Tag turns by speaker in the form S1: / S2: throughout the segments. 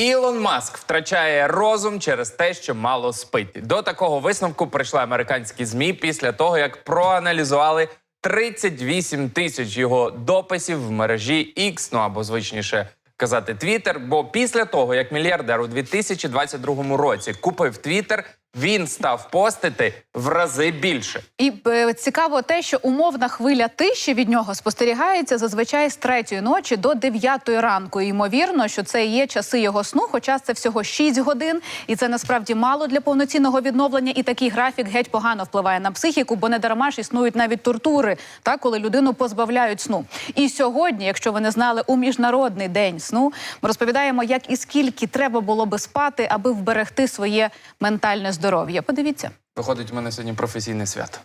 S1: Ілон Маск втрачає розум через те, що мало спить. До такого висновку прийшли американські змі після того, як проаналізували 38 тисяч його дописів в мережі X, ну або звичніше казати Twitter. Бо після того, як мільярдер у 2022 році купив Twitter, він став постити в рази більше.
S2: І е, цікаво те, що умовна хвиля тиші від нього спостерігається зазвичай з третьої ночі до дев'ятої ранку. І, ймовірно, що це є часи його сну, хоча це всього 6 годин, і це насправді мало для повноцінного відновлення. І такий графік геть погано впливає на психіку, бо не дарма ж існують навіть тортури, так коли людину позбавляють сну. І сьогодні, якщо ви не знали, у міжнародний день сну ми розповідаємо, як і скільки треба було би спати, аби вберегти своє ментальне здоров'я. Подивіться.
S1: Виходить, у мене сьогодні професійне свято.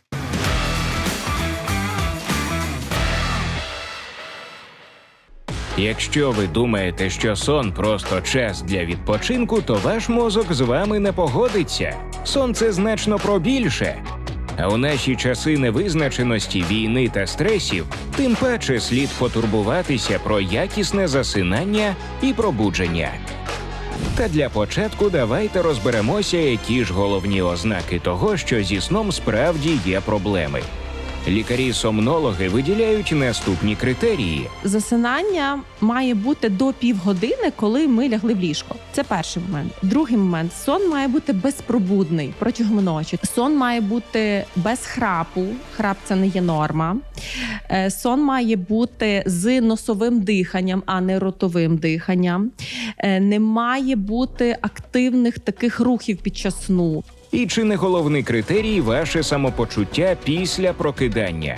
S3: Якщо ви думаєте, що сон просто час для відпочинку, то ваш мозок з вами не погодиться. Сон це значно про більше. А у наші часи невизначеності, війни та стресів, тим паче слід потурбуватися про якісне засинання і пробудження. Та для початку давайте розберемося, які ж головні ознаки того, що зі сном справді є проблеми. Лікарі-сомнологи виділяють наступні критерії:
S4: засинання має бути до півгодини, коли ми лягли в ліжко. Це перший момент. Другий момент сон має бути безпробудний протягом ночі. Сон має бути без храпу. Храп це не є норма. Е, Сон має бути з носовим диханням, а не ротовим диханням. Е, Не має бути активних таких рухів під час сну.
S3: І чи не головний критерій ваше самопочуття після прокидання?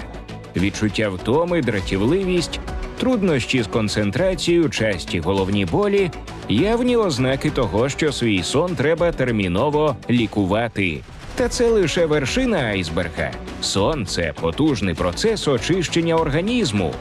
S3: Відчуття втоми, дратівливість, труднощі з концентрацією, часті головні болі явні ознаки того, що свій сон треба терміново лікувати. Та це лише вершина айсберга. Сон це потужний процес очищення організму.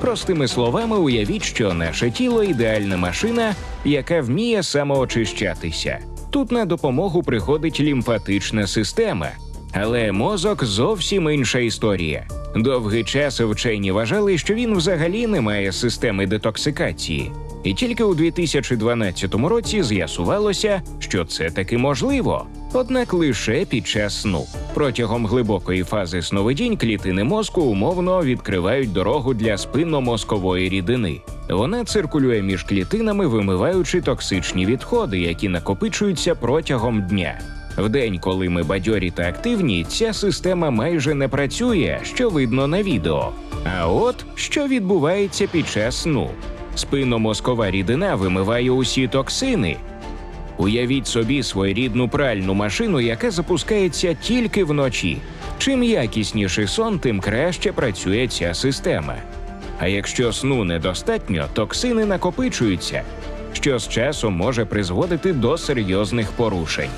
S3: Простими словами, уявіть, що наше тіло ідеальна машина, яка вміє самоочищатися. Тут на допомогу приходить лімфатична система, але мозок зовсім інша історія. Довгий час вчені вважали, що він взагалі не має системи детоксикації. І тільки у 2012 році з'ясувалося, що це таки можливо, однак лише під час сну. Протягом глибокої фази сновидінь клітини мозку умовно відкривають дорогу для спинномозкової рідини. Вона циркулює між клітинами, вимиваючи токсичні відходи, які накопичуються протягом дня. В день, коли ми бадьорі та активні, ця система майже не працює, що видно на відео. А от що відбувається під час сну: спинномозкова рідина вимиває усі токсини. Уявіть собі своєрідну пральну машину, яка запускається тільки вночі. Чим якісніший сон, тим краще працює ця система. А якщо сну недостатньо, токсини накопичуються, що з часом може призводити до серйозних порушень.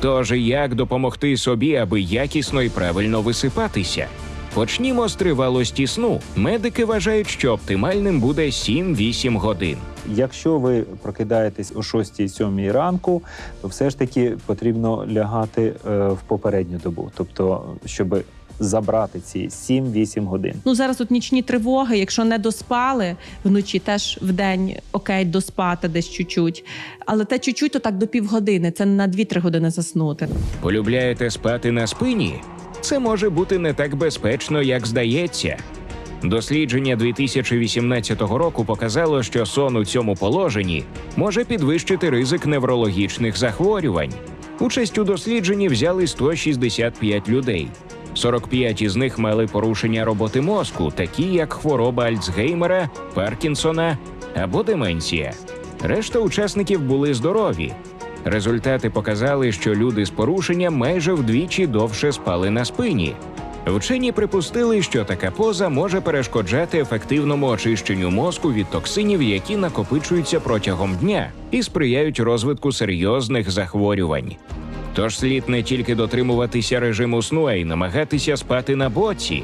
S3: Тож як допомогти собі, аби якісно і правильно висипатися? Почнімо з тривалості сну. Медики вважають, що оптимальним буде 7-8 годин.
S5: Якщо ви прокидаєтесь о 6-7 ранку, то все ж таки потрібно лягати е, в попередню добу, тобто, щоб забрати ці 7-8 годин.
S4: Ну зараз тут нічні тривоги. Якщо не доспали вночі, теж в день окей, доспати десь чуть-чуть. Але те чуть-чуть, то так до півгодини. Це на 2-3 години заснути.
S3: Полюбляєте спати на спині? Це може бути не так безпечно, як здається. Дослідження 2018 року показало, що сон у цьому положенні може підвищити ризик неврологічних захворювань. Участь у дослідженні взяли 165 людей. 45 із них мали порушення роботи мозку, такі як хвороба Альцгеймера, Паркінсона або деменція. Решта учасників були здорові. Результати показали, що люди з порушенням майже вдвічі довше спали на спині. Вчені припустили, що така поза може перешкоджати ефективному очищенню мозку від токсинів, які накопичуються протягом дня і сприяють розвитку серйозних захворювань. Тож слід не тільки дотримуватися режиму сну, а й намагатися спати на боці.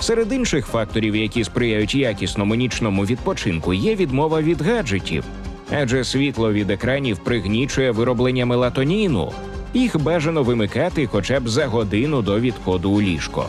S3: Серед інших факторів, які сприяють якісному нічному відпочинку, є відмова від гаджетів, адже світло від екранів пригнічує вироблення мелатоніну. Їх бажано вимикати хоча б за годину до відходу у ліжко.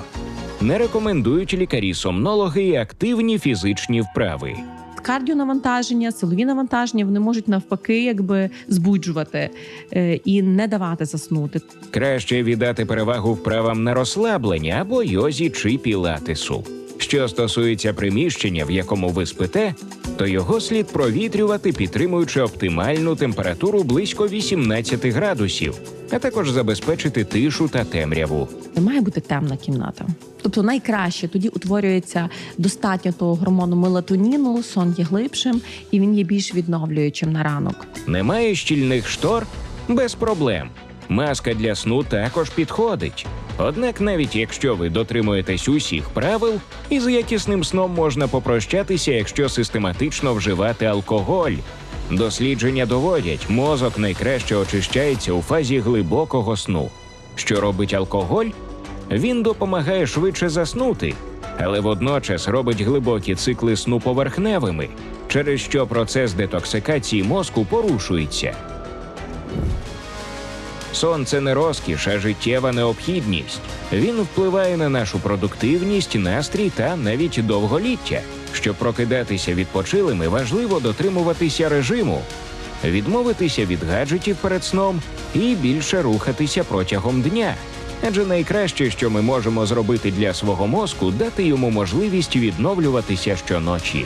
S3: Не рекомендують лікарі-сомнологи і активні фізичні вправи.
S4: кардіонавантаження, силові навантаження вони можуть навпаки якби збуджувати е, і не давати заснути.
S3: Краще віддати перевагу вправам на розслаблення або йозі чи пілатесу. Що стосується приміщення, в якому ви спите, то його слід провітрювати, підтримуючи оптимальну температуру близько 18 градусів, а також забезпечити тишу та темряву.
S4: Має бути темна кімната. Тобто найкраще тоді утворюється достатньо того гормону мелатоніну, сон є глибшим і він є більш відновлюючим на ранок.
S3: Немає щільних штор? Без проблем. Маска для сну також підходить. Однак, навіть якщо ви дотримуєтесь усіх правил, із якісним сном можна попрощатися, якщо систематично вживати алкоголь. Дослідження доводять, мозок найкраще очищається у фазі глибокого сну. Що робить алкоголь? Він допомагає швидше заснути, але водночас робить глибокі цикли сну поверхневими, через що процес детоксикації мозку порушується. Сон це не розкіш, а життєва необхідність. Він впливає на нашу продуктивність, настрій та навіть довголіття. Щоб прокидатися відпочилими, важливо дотримуватися режиму, відмовитися від гаджетів перед сном і більше рухатися протягом дня. Адже найкраще, що ми можемо зробити для свого мозку, дати йому можливість відновлюватися щоночі.